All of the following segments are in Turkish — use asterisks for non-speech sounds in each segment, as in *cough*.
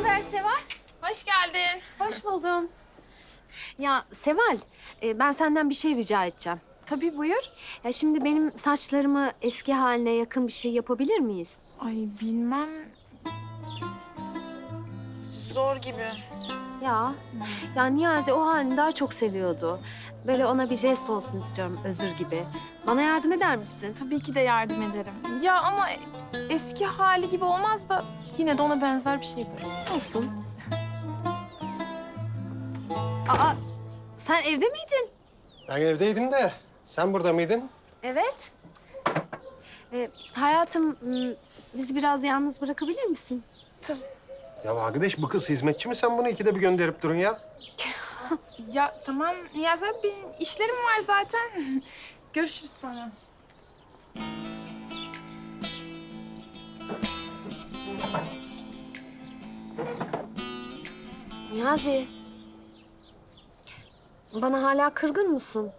haber Seval? Hoş geldin. Hoş buldum. Ya Seval, e, ben senden bir şey rica edeceğim. Tabii buyur. Ya şimdi benim saçlarımı eski haline yakın bir şey yapabilir miyiz? Ay bilmem. Zor gibi. Ya, ya Niyazi o halini daha çok seviyordu. Böyle ona bir jest olsun istiyorum, özür gibi. Bana yardım eder misin? Tabii ki de yardım ederim. Ya ama eski hali gibi olmaz da yine de ona benzer bir şey böyle. Olsun. Aa, sen evde miydin? Ben evdeydim de sen burada mıydın? Evet. E, hayatım, m, bizi biraz yalnız bırakabilir misin? Ya arkadaş bu kız hizmetçi mi sen bunu ikide bir gönderip durun ya? *laughs* Ya tamam Niyazi abi benim işlerim var zaten. *laughs* Görüşürüz sonra. Niyazi. Bana hala kırgın mısın?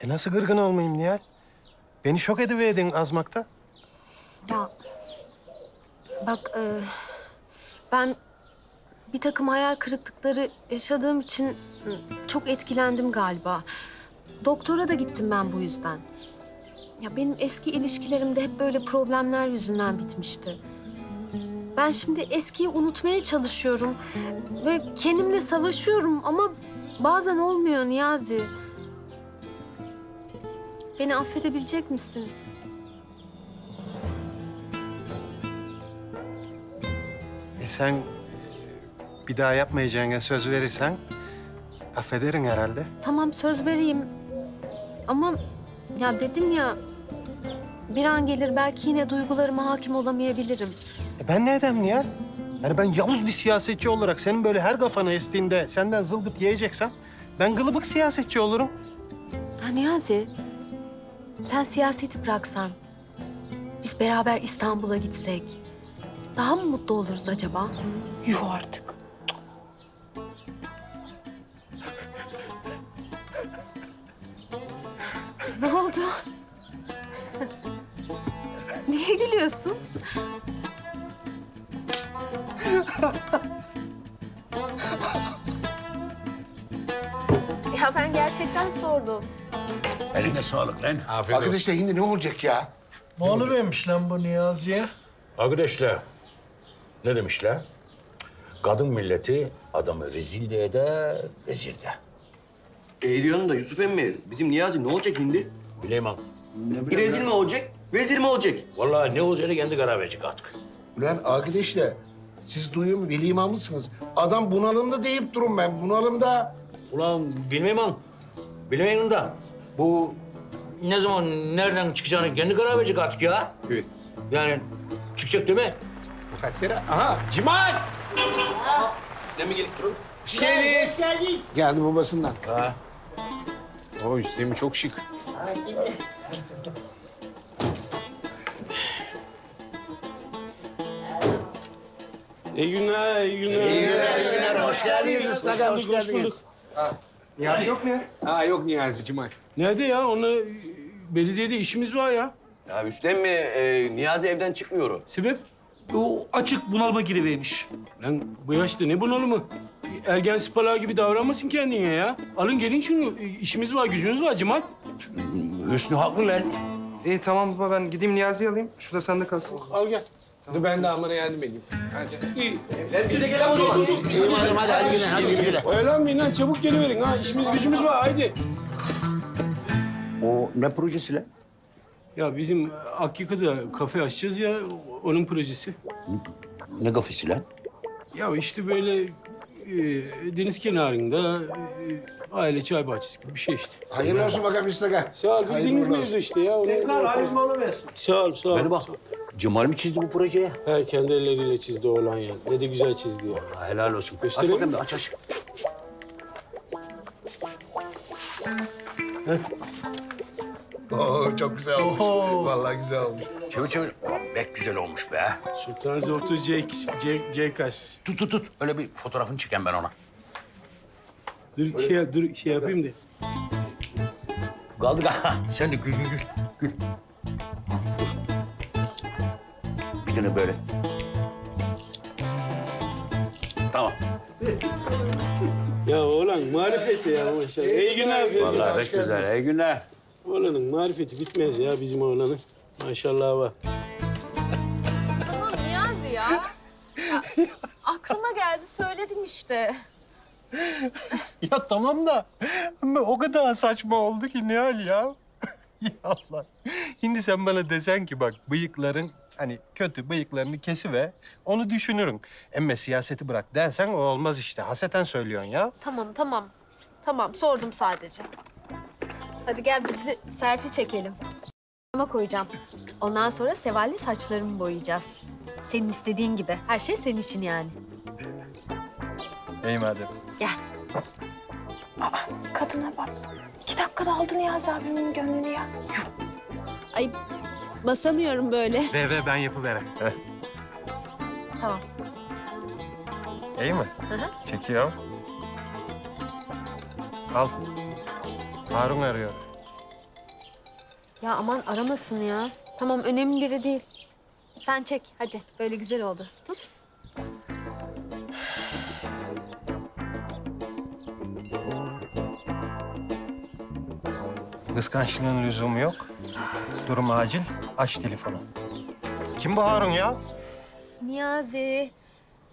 E nasıl gırgın olmayayım Nihal? Beni şok ediverdin azmakta. Ya bak e, ben bir takım hayal kırıklıkları yaşadığım için çok etkilendim galiba. Doktora da gittim ben bu yüzden. Ya benim eski ilişkilerimde hep böyle problemler yüzünden bitmişti. Ben şimdi eskiyi unutmaya çalışıyorum ve kendimle savaşıyorum ama bazen olmuyor Niyazi. Beni affedebilecek misin? E sen bir daha yapmayacağına söz verirsen affederin herhalde. Tamam söz vereyim. Ama ya dedim ya bir an gelir belki yine duygularıma hakim olamayabilirim. E ben ne edem Nihal? Yani ben yavuz bir siyasetçi olarak senin böyle her kafana estiğinde senden zılgıt yiyeceksem ben gılıbık siyasetçi olurum. Ha Niyazi, sen siyaseti bıraksan, biz beraber İstanbul'a gitsek daha mı mutlu oluruz acaba? Yuh artık. Ne oldu? Niye gülüyorsun? Ya ben gerçekten sordum. Eline sağlık lan. Arkadaşlar şimdi ne olacak ya? Ne oluvermiş lan bu Niyazi'ye? Arkadaşlar ne demişler? Kadın milleti adamı rezil de eder, rezil de. E da Yusuf emmi, bizim Niyazi ne olacak şimdi? Bileyim abi. Rezil mi olacak, vezir mi olacak? Vallahi ne olacağını kendi karar verecek artık. Ulan arkadaşlar siz duyuyor mu? Veli imamlısınız. Adam bunalımda deyip durun ben. Bunalımda. Ulan bilmem an. Bilmem da bu ne zaman nereden çıkacağını kendi karar verecek artık ya. Evet. Yani çıkacak değil mi? Kaç sene? Aha Cimal! Ne mi gelip durun? Hoş geldiniz. Geldi babasından. O üstemi çok şık. İyi günler, iyi günler. İyi günler, iyi günler. Hoş geldiniz Usta hoş geldiniz. Niyazi yok mu ya? Ha yok Niyazi Cimal. Nerede ya? Onunla e, belediyede işimiz var ya. Ya Üstem mi, e, Niyazi evden çıkmıyor o. Sebep? O açık bunalıma girivermiş. Lan bu yaşta ne bunalımı? Ergen spalağı gibi davranmasın kendine ya. Alın gelin şunu. İşimiz var, gücümüz var Cemal. Hüsnü haklı lan. İyi tamam baba ben gideyim Niyazi'yi alayım. Şurada sende kalsın. Al gel. Dur ben de amına yardım edeyim. Hadi. İyi. İyi madem hadi hadi güne hadi güle. Oyalanmayın lan çabuk geliverin ha. İşimiz gücümüz var haydi. O ne projesi lan? Ya bizim Akyaka'da kafe açacağız ya. Onun projesi. Ne kafesi lan? Ya işte böyle e, deniz kenarında e, aile çay bahçesi gibi bir şey işte. Hayırlı olsun bakalım Usta Sağ ol. Hayırlı Bildiğiniz uğurlu mevzu işte ya. Tekrar hayırlı oluverisin. Sağ ol, sağ ol. Bana bak. Cemal mi çizdi bu projeyi? He kendi elleriyle çizdi oğlan ya. Ne de güzel çizdi ya. Ha, helal olsun. Aç Gösterelim bakayım mi? da aç aç. Oo, çok güzel olmuş. Vallahi güzel olmuş. Çevir çevir. Ulan pek güzel olmuş be. Sultan Zortu J, J, J-Kas. Tut tut tut. Öyle bir fotoğrafını çeken ben ona. Dur şey, dur şey yapayım da. Kaldı kaldı. Sen de gül gül gül. Gül. Tane böyle. tamam. Ya oğlan marifet ya maşallah. İyi günler. Vallahi pek güzel. İyi günler. Oğlanın marifeti bitmez ya bizim oğlanın. Maşallah var. Tamam Niyazi ya. ya. Aklıma geldi söyledim işte. *laughs* Ya tamam da ama o kadar saçma oldu ki Nihal ya. *laughs* ya Allah. Şimdi sen bana desen ki bak bıyıkların hani kötü bıyıklarını kesive onu düşünürüm. Emme siyaseti bırak dersen o olmaz işte. Haseten söylüyorsun ya. Tamam tamam. Tamam sordum sadece. Hadi gel biz bir selfie çekelim. Ama koyacağım. Ondan sonra Seval'le saçlarımı boyayacağız. Senin istediğin gibi. Her şey senin için yani. İyi madem. Kadına bak. İki dakikada aldı Niyazi abimin gönlünü ya. Ay basamıyorum böyle. Ve ve ben yapıverem. Heh. Tamam. İyi mi? Hı hı. Çekiyorum. Al. Harun arıyor. Ya aman aramasın ya. Tamam önemli biri değil. Sen çek hadi. Böyle güzel oldu. Tut. Kıskançlığın lüzumu yok. Durum acil. Aç telefonu. Kim bu Harun ya? Niyazi.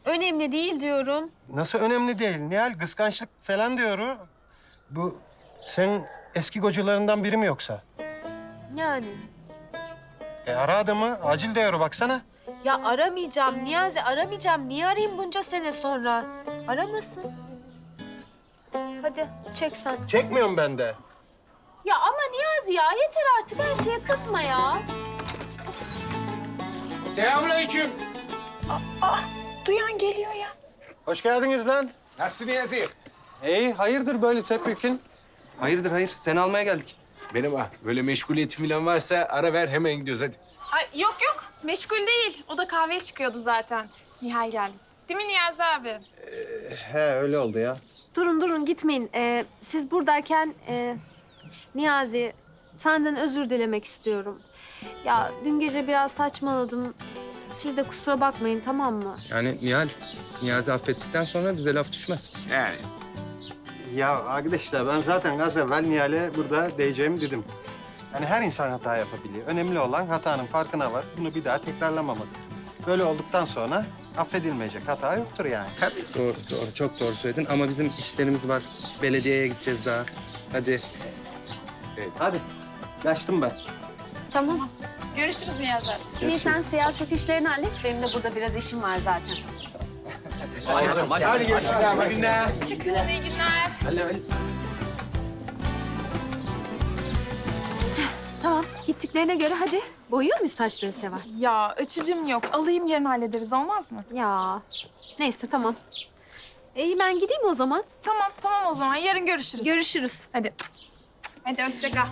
Önemli değil diyorum. Nasıl önemli değil. Nihal kıskançlık falan diyor. Bu senin eski kocalarından biri mi yoksa? Yani. E ara adamı. Acil diyor baksana. Ya aramayacağım Niyazi aramayacağım. Niye arayayım bunca sene sonra? Aramasın. Hadi çek sen. Çekmiyorum ben de. Ya ama Niyazi ya yeter artık her şeye kızma ya. Selamünaleyküm. Duyan geliyor ya. Hoş geldiniz lan. Nasılsın Niyazi? İyi, hayırdır böyle tepkikin? Hayırdır hayır. Seni almaya geldik. Benim ha böyle meşguliyet falan varsa ara ver hemen gidiyoruz hadi. Ay yok yok. Meşgul değil. O da kahveye çıkıyordu zaten. Nihal geldi. Değil mi Niyazi abi? He öyle oldu ya. Durun durun gitmeyin. Ee, siz buradayken e, Niyazi senden özür dilemek istiyorum. Ya dün gece biraz saçmaladım. Siz de kusura bakmayın tamam mı? Yani Nihal, Niyazi affettikten sonra bize laf düşmez. Yani. Ya arkadaşlar ben zaten az evvel Nihal'e burada diyeceğimi dedim. Yani her insan hata yapabiliyor. Önemli olan hatanın farkına var. Bunu bir daha tekrarlamamadır. Böyle olduktan sonra affedilmeyecek hata yoktur yani. Tabii. Doğru, doğru. Çok doğru söyledin ama bizim işlerimiz var. Belediyeye gideceğiz daha. Hadi. Hadi. Yaştım ben. Tamam. Görüşürüz Niyazi abi. İyi sen siyaset işlerini hallet. Benim de burada biraz işim var zaten. Hadi görüşürüz. İyi günler. Hoşçakalın, iyi günler. Tamam. Gittiklerine göre hadi. Boyuyor muyuz saçları Seval? Ya açıcım yok. Alayım yarın hallederiz olmaz mı? Ya. Neyse tamam. İyi ben gideyim o zaman. Tamam tamam o zaman yarın görüşürüz. Görüşürüz. Hadi. Hadi hoşça kal.